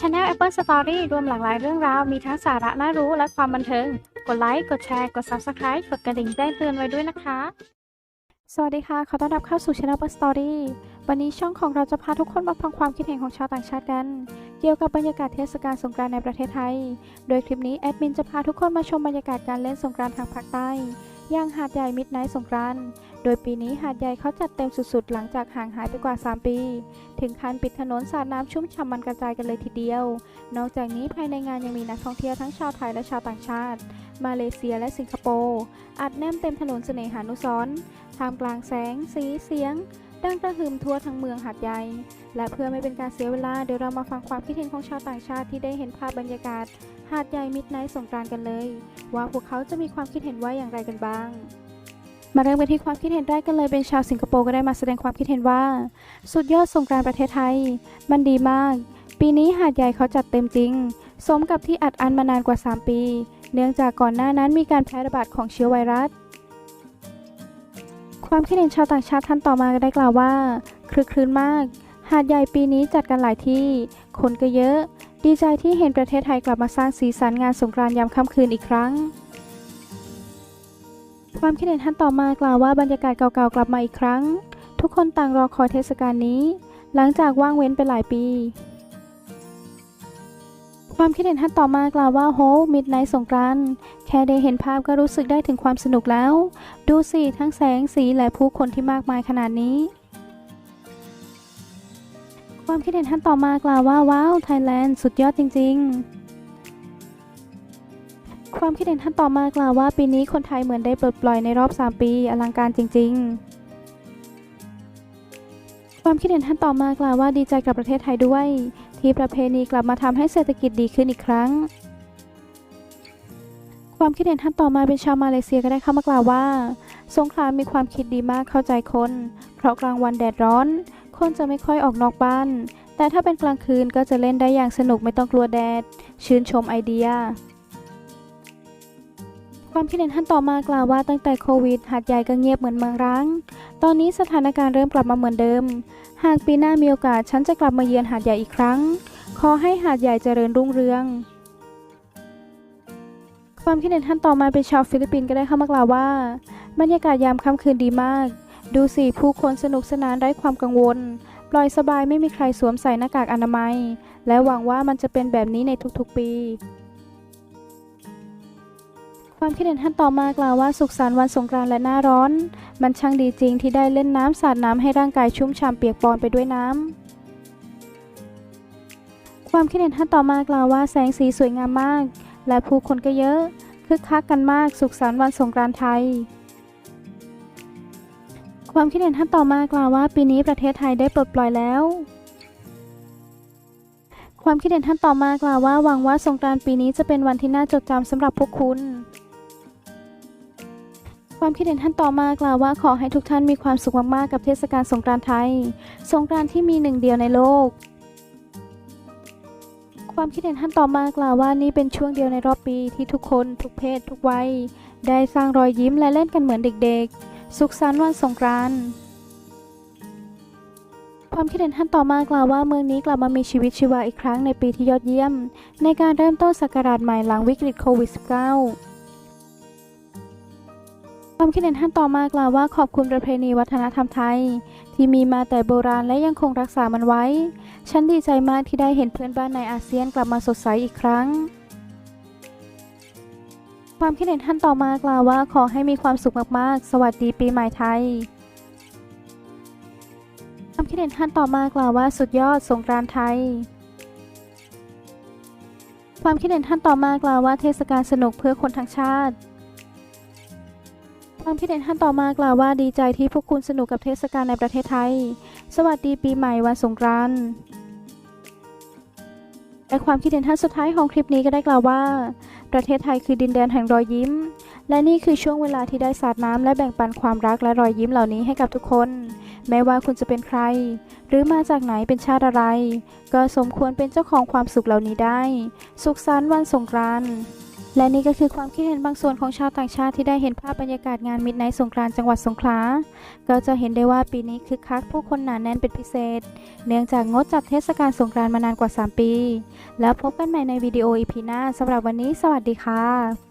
Channel Apple Story รวมหลากหลายเรื่องราว มีทั้งสาระน่ารู้และความบันเทิง กดไลค์ กดแชร์ กด Subscribe กดกระดิ่งแจ้งเตือนไว้ด้วยนะคะ สวัสดีค่ะ ขอต้อนรับเข้าสู่ Channel Apple Story วันนี้ช่องของเราจะพาทุกคนมาฟังความคิดเห็นของชาวต่างชาติกัน เกี่ยวกับบรรยากาศเทศกาลสงกรานต์ในประเทศไทย โดยคลิปนี้แอดมินจะพาทุกคนมาชมบรรยากาศการเล่นสงกรานต์ทางภาคใต้ ย่างหาดใหญ่มิดไนท์สงกรานต์โดยปีนี้หาดใหญ่เขาจัดเต็มสุดๆ หลังจากห่างหายไปกว่า 3 ปี ถึงขั้นปิดถนนสาดน้ำชุ่มฉ่ำมันกระจายกันเลยทีเดียว นอกจากนี้ภายในงานยังมีนักท่องเที่ยวทั้งชาวไทยและชาวต่างชาติ มาเลเซียและสิงคโปร์อัดแน่นเต็มถนนเสน่หานุสรณ์ท่ามกลางแสง สีเสียง ดังกระหึ่มทั่วทั้งเมืองหาดใหญ่ และเพื่อไม่เป็นการเสียเวลาเดี๋ยวเรามาฟังความคิดเห็นของชาวต่างชาติที่ได้เห็นภาพบรรยากาศ หาดใหญ่มิดไนท์สงกรานต์กันเลย ว่าพวกเขาจะมีความคิดเห็นว่าอย่างไรกันบ้าง มาเริ่มกันที่ความคิดเห็นแรกกันเลยเป็นชาวสิงคโปร์ก็ได้มาแสดงความคิดเห็นว่า สุดยอดสงกรานต์ประเทศไทย มันดีมาก ปีนี้หาดใหญ่เขาจัดเต็มจริง สมกับที่อัดอั้นมานานกว่า 3 ปี เนื่องจากก่อนหน้านั้นมีการแพร่ระบาดของเชื้อไวรัส ความคิดเห็นชาวต่างชาติท่านต่อมาก็ได้กล่าวว่าคลึกครื้นมาก หาดใหญ่ปีนี้จัดกันหลายที่ คนก็เยอะ ดีใจที่เห็นประเทศไทยกลับมาสร้างสีสันงานสงกรานต์ยามค่ำคืนอีกครั้ง ความคิดเห็นท่านต่อมากล่าวว่าบรรยากาศเก่าๆกลับมาอีกครั้ง ทุกคนต่างรอคอยเทศกาลนี้ หลังจากว่างเว้นไปหลายปี ความคิดเห็นท่านต่อมากล่าวว่าโฮมิดไนท์สงกรานต์ แค่ได้เห็นภาพก็รู้สึกได้ถึงความสนุกแล้ว ดูสิทั้งแสงสีและผู้คนที่มากมายขนาดนี้ ความคิดเห็นท่านต่อมากล่าวว่าว้าวไทยแลนด์สุดยอดจริง ๆ ความคิดเห็นท่านต่อมากล่าวว่าปีนี้คนไทยเหมือนได้ปลดปล่อยในรอบ 3 ปี อลังการจริง ๆ ความคิดเห็นท่านต่อมากล่าวว่าดีใจกับประเทศไทยด้วย ที่ประเพณีกลับมาทำให้เศรษฐกิจดีขึ้นอีกครั้ง ความคิดเห็นท่านต่อมาเป็นชาวมาเลเซียก็ได้เข้ามากล่าวว่า สงขลามีความคิดดีมากเข้าใจคน เพราะกลางวันแดดร้อน คนจะไม่ค่อยออกนอกบ้าน แต่ถ้าเป็นกลางคืนก็จะเล่นได้อย่างสนุกไม่ต้องกลัวแดด ชื่นชมไอเดีย ความคิดเห็นท่านต่อมากล่าวว่าตั้งแต่โควิดหาดใหญ่ก็เงียบเหมือนเมืองร้าง ตอนนี้สถานการณ์เริ่มกลับมาเหมือนเดิม หากปีหน้ามีโอกาสฉันจะกลับมาเยือนหาดใหญ่อีกครั้ง ขอให้หาดใหญ่เจริญรุ่งเรือง ความคิดเห็นท่านต่อมาเป็นชาวฟิลิปปินส์ก็ได้เข้ามากล่าวว่า บรรยากาศยามค่ำคืนดีมาก ดูสิผู้คนสนุกสนานไร้ความกังวลปล่อยสบายไม่มีใครสวมใส่หน้ากากอนามัย และหวังว่ามันจะเป็นแบบนี้ในทุกๆปี ความคิดเห็นท่านต่อมากล่าวว่าสุขสันต์วันสงกรานต์และหน้าร้อน มันช่างดีจริงที่ได้เล่นน้ำสาดน้ำให้ร่างกายชุ่มฉ่ำเปียกปอนไปด้วยน้ำความคิดเห็นท่านต่อมากล่าวว่าแสงสีสวยงามมาก และผู้คนก็เยอะ คึกคักกันมากสุขสันต์วันสงกรานต์ไทย ความคิดเห็นท่านต่อมากล่าวว่าปีนี้ประเทศไทยได้ปลดปล่อยแล้ว ความคิดเห็นท่านต่อมากล่าวว่าหวังว่าสงกรานต์ปีนี้จะเป็นวันที่น่าจดจำสำหรับพวกคุณความคิดเห็นท่านต่อมากล่าวว่าขอให้ทุกท่านมีความสุขมากๆกับเทศกาลสงกรานต์ไทย สงกรานต์ที่มีหนึ่งเดียวในโลก ความคิดเห็นท่านต่อมากล่าวว่านี่เป็นช่วงเดียวในรอบปีที่ทุกคนทุกเพศ ทุกวัย ได้สร้างรอยยิ้มและเล่นกันเหมือนเด็กๆ สุขสันต์วันสงกรานต์ความคิดเห็นท่านต่อมากล่าวว่าเมืองนี้กลับมามีชีวิตชีวาอีกครั้งในปีที่ยอดเยี่ยม ในการเริ่มต้นศักราชใหม่หลังวิกฤตโควิด -19 ความคิดเห็นท่านต่อมากล่าวว่าขอบคุณประเพณีวัฒนธรรมไทย ที่มีมาแต่โบราณและยังคงรักษามันไว้ ฉันดีใจมากที่ได้เห็นเพื่อนบ้านในอาเซียนกลับมาสดใสอีกครั้ง ความคิดเห็นท่านต่อมากล่าวว่าขอให้มีความสุขมากๆ สวัสดีปีใหม่ไทย ความคิดเห็นท่านต่อมากล่าวว่าสุดยอดสงกรานต์ไทย ความคิดเห็นท่านต่อมากล่าวว่าเทศกาลสนุกเพื่อคนทั้งชาติความคิดเห็นท่านต่อมากล่าวว่าดีใจที่พวกคุณสนุกกับเทศกาลในประเทศไทย สวัสดีปีใหม่วันสงกรานต์ และความคิดเห็นท่านสุดท้ายของคลิปนี้ก็ได้กล่าวว่า ประเทศไทยคือดินแดนแห่งรอยยิ้ม และนี่คือช่วงเวลาที่ได้สาดน้ำและแบ่งปันความรักและรอยยิ้มเหล่านี้ให้กับทุกคน แม้ว่าคุณจะเป็นใคร หรือมาจากไหนเป็นชาติอะไร ก็สมควรเป็นเจ้าของความสุขเหล่านี้ได้ สุขสันต์วันสงกรานต์ และนี่ก็คือความคิดเห็นบางส่วนของชาวต่างชาติที่ได้เห็นภาพบรรยากาศงานมิดไนท์สงกรานต์จังหวัดสงขลา ก็จะเห็นได้ว่าปีนี้คึกคักผู้คนหนาแน่นเป็นพิเศษ เนื่องจากงดจัดเทศกาลสงกรานต์มานานกว่า 3 ปี แล้วพบกันใหม่ในวิดีโออีพีหน้าสำหรับวันนี้ สวัสดีค่ะ